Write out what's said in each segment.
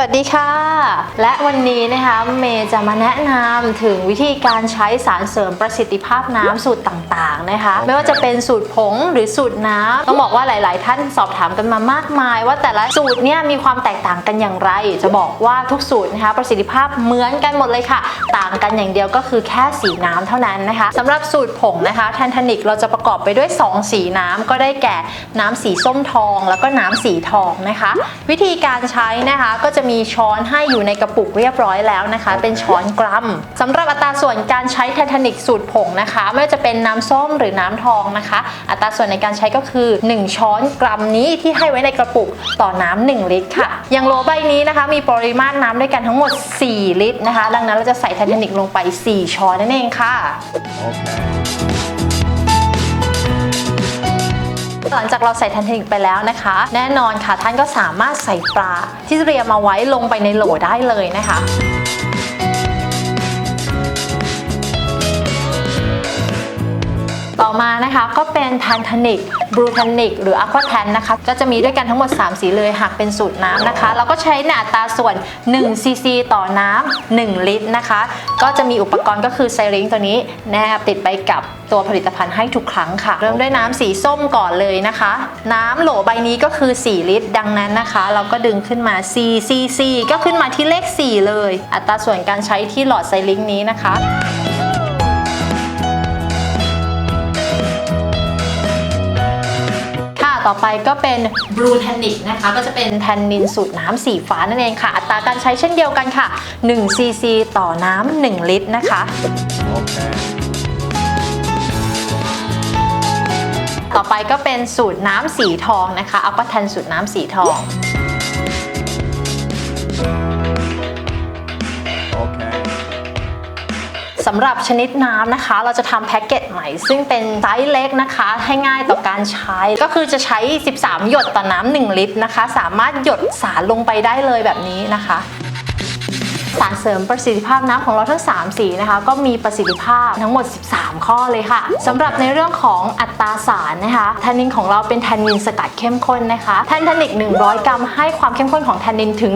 วัสดีค่ะ และวันนี้นะคะเมย์จะมาแนะนำถึงวิธีการใช้สารเสริมประสิทธิภาพน้ำสูตรต่างๆนะคะ ไม่ว่าจะเป็นสูตรผงหรือสูตรน้ำต้องบอกว่าหลาย ๆ ท่านสอบถามกันมามากมาย ว่าแต่ละสูตรเนี่ยมีความแตกต่างกันอย่างไร จะบอกว่าทุกสูตรนะคะประสิทธิภาพเหมือนกันหมดเลยค่ะ ต่างกันอย่างเดียวก็คือแค่สีน้ำเท่านั้นนะคะสำหรับสูตรผงนะคะแทนทานิกเราจะประกอบไปด้วย 2 สีน้ำก็ได้แก่น้ำสีส้มทอง แล้วก็น้ำสีทองนะคะ วิธีการใช้นะคะก็จะมีช้อนให้อยู่ในกระปุกเรียบร้อยแล้วนะคะ เป็นช้อนกรัมสำหรับอัตราส่วนการใช้แทนทานิกสูตรผงนะคะ ไม่ว่าจะเป็นน้ำส้มหรือน้ำทองนะคะ อัตราส่วนในการใช้ก็คือ 1 ช้อนกรัมนี้ที่ให้ไว้ในกระปุกต่อน้ำ1ลิตรค่ะ อย่างโหลใบนี้นะคะ มีปริมาตรน้ำด้วยกันทั้งหมด 4 ลิตรนะคะ ดังนั้นเราจะใส่แทนทานิกลงไป 4 ช้อนนั่นเองค่ะ หลังจากเราใส่แทนทนิกไปแล้วนะคะ แน่นอนค่ะท่านก็สามารถใส่ปลาที่เตรียมมาไว้ลงไปในโหลได้เลยนะคะ ต่อมานะคะก็เป็นแทนทานิกบลูทานิกหรืออะควาแทนนะคะก็จะมีด้วยกันทั้งหมด 3 สีเลยหากเป็นสูตรน้ำนะคะเราก็ใช้ในอัตราส่วน1ซีซีต่อน้ำ1ลิตรนะคะ ก็จะมีอุปกรณ์ก็คือไซริงตัวนี้แนบติดไปกับตัวผลิตภัณฑ์ให้ทุกครั้งค่ะ เริ่มด้วยน้ำสีส้มก่อนเลยนะคะ น้ำโหลใบนี้ก็คือ 4 ลิตร ดังนั้นนะคะ เราก็ดึงขึ้นมา4ซีซีก็ขึ้นมาที่เลข 4 เลย อัตราส่วนการใช้ที่หลอดไซริงนี้นะคะ ต่อไปก็เป็นบลูแทนิกนะคะก็จะเป็นแทนนินสูตรน้ำสีฟ้านั่นเองค่ะ อัตราการใช้เช่นเดียวกันค่ะ1ซีซีต่อน้ำ1ลิตรนะคะต่อไปก็เป็นสูตรน้ำสีทองนะคะเอาก็แทนสูตรน้ำสีทอง สำหรับชนิดน้ำนะคะ เราจะทำแพ็กเกจใหม่ ซึ่งเป็นไซส์เล็กนะคะ ให้ง่ายต่อการใช้ ก็คือจะใช้ 13 หยดต่อน้ำ1ลิตรนะคะ สามารถหยดสารลงไปได้เลยแบบนี้นะคะสารเสริมประสิทธิภาพน้ำของเราทั้ง 3 สีนะคะ ก็มีประสิทธิภาพทั้งหมด 13 ข้อเลยค่ะสำหรับในเรื่องของอัตราสารนะคะแทนนินของเราเป็นแทนนินสกัดเข้มข้นนะคะแทนทานิก 100 กรัมให้ความเข้มข้นของแทนนินถึง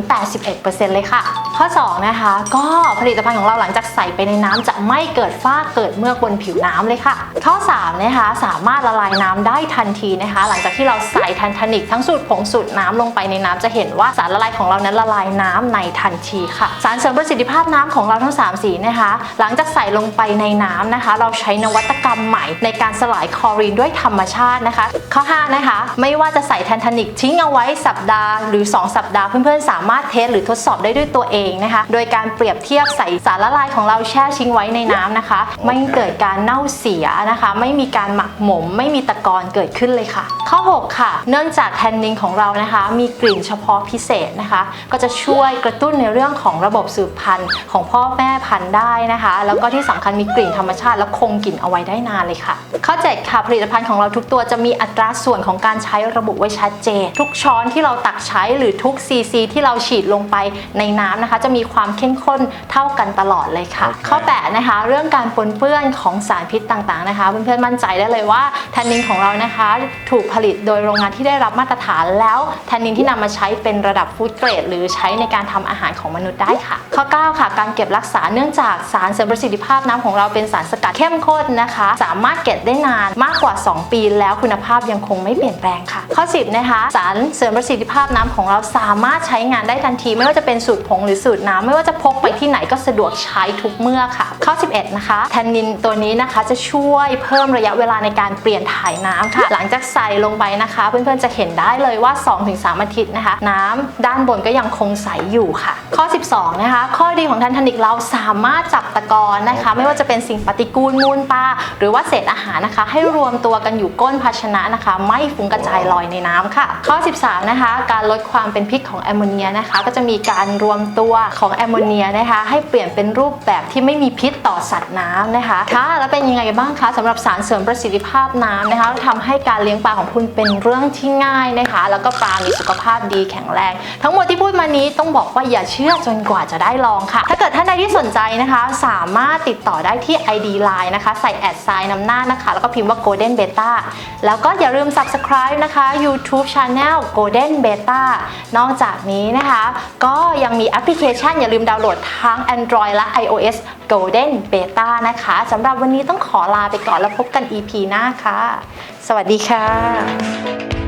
81%เลยค่ะ ข้อ2นะคะก็ผลิตภัณฑ์ของเราหลังจากใส่ไปในน้ำจะไม่เกิดฝ้าเกิดเมือกบนผิวน้ำเลยค่ะ ข้อ3นะคะสามารถละลายน้ำได้ทันทีนะคะ หลังจากที่เราใส่แทนทนิกทั้งสูตรผงสูตรน้ำลงไปในน้ำจะเห็นว่าสารละลายของเรานั้นละลายน้ำในทันทีค่ะ สารเสริมประสิทธิภาพน้ำของเราทั้ง 3 สีนะคะ หลังจากใส่ลงไปในน้ำนะคะ เราใช้นวัตกรรมใหม่ในการสลายคลอรีนด้วยธรรมชาตินะคะ ข้อ5นะคะไม่ว่าจะใส่แทนทนิกทิ้งเอาไว้สัปดาห์หรือ 2 สัปดาห์เพื่อนๆสามารถเทสหรือทดสอบได้ด้วยตัวเองนะคะ โดยการเปรียบเทียบใส่สารละลายของเราแช่ทิ้งไว้ในน้ำนะคะ ไม่เกิดการเน่าเสียนะคะ ไม่มีการหมักหมม ไม่มีตะกอนเกิดขึ้นเลยค่ะ ข้อ 6 ค่ะ เนื่องจากแทนนินของเรานะคะ มีกลิ่นเฉพาะพิเศษนะคะ ก็จะช่วยกระตุ้นในเรื่องของระบบสืบพันธุ์ของพ่อแม่พันธุ์ได้นะคะ แล้วก็ที่สำคัญมีกลิ่นธรรมชาติและคงกลิ่นเอาไว้ได้นานเลยค่ะ ข้อ 7 ค่ะ ผลิตภัณฑ์ของเราทุกตัวจะมีอัตราส่วนของการใช้ระบุไว้ชัดเจน ทุกช้อนที่เราตักใช้หรือทุกซีซีที่เราฉีดลงไปในน้ำนะคะจะมีความเข้มข้นเท่ากันตลอดเลยค่ะ ข้อ8นะคะ เรื่องการปนเปื้อนของสารพิษต่างๆนะคะ เพื่อนๆมั่นใจได้เลยว่าแทนนินของเรานะคะ ถูกผลิตโดยโรงงานที่ได้รับมาตรฐานแล้วแทนนินที่นำมาใช้เป็นระดับฟู้ดเกรดหรือใช้ในการทำอาหารของมนุษย์ได้ค่ะ ข้อ 9 ค่ะ การเก็บรักษาเนื่องจากสารเสริมประสิทธิภาพน้ำของเราเป็นสารสกัดเข้มข้นนะคะ สามารถเก็บได้นานมากกว่า 2 ปี แล้วคุณภาพยังคงไม่เปลี่ยนแปลงค่ะ ข้อ 10 นะคะ สารเสริมประสิทธิภาพน้ำของเราสามารถใช้งานได้ทันที ไม่ว่าจะเป็นสูตรผงหรือสูตรน้ำไม่ว่าจะพกไปที่ไหนก็สะดวกใช้ทุกเมื่อค่ะ ข้อ 11 นะคะแทนนินตัวนี้นะคะจะช่วยเพิ่มระยะเวลาในการเปลี่ยนถ่ายน้ำค่ะ หลังจากใส่ลงไปนะคะ เพื่อนๆจะเห็นได้เลยว่า 2-3 อาทิตย์นะคะ น้ำด้านบนก็ยังคงใสอยู่ค่ะ ข้อ 12 นะคะ ข้อดีของแทนทนิกเราสามารถจับตะกอนนะคะ ไม่ว่าจะเป็นสิ่งปฏิกูลมูลปลาหรือว่าเศษอาหารนะคะ ให้รวมตัวกันอยู่ก้นภาชนะนะคะ ไม่ฟุ้งกระจายลอยในน้ำค่ะ ข้อ 13 นะคะ การลดความเป็นพิษของแอมโมเนียนะคะ ก็จะมีการรวมตัวตัวของแอมโมเนียนะคะ ให้เปลี่ยนเป็นรูปแบบที่ไม่มีพิษต่อสัตว์น้ำนะคะค่ะแล้วเป็นยังไงบ้างคะสำหรับสารเสริมประสิทธิภาพน้ำนะคะทำให้การเลี้ยงปลาของคุณเป็นเรื่องที่ง่ายนะคะ แล้วก็ปลามีสุขภาพดีแข็งแรง ทั้งหมดที่พูดมานี้ต้องบอกว่าอย่าเชื่อจนกว่าจะได้ลองค่ะ ถ้าเกิดท่านใดที่สนใจนะคะ สามารถติดต่อได้ที่ ID Line นะคะ ใส่แอดไซน์นำหน้านะคะ แล้วก็พิมพ์ว่า Golden Beta แล้วก็อย่าลืม Subscribe นะคะ YouTube Channel Golden Beta นอกจากนี้นะคะ ก็ยังมีแอปพลิเคชันอย่าลืมดาวน์โหลดทั้ง Android และ iOS Golden Beta นะคะสำหรับวันนี้ต้องขอลาไปก่อนแล้วพบกัน EP หน้าค่ะ สวัสดีค่ะ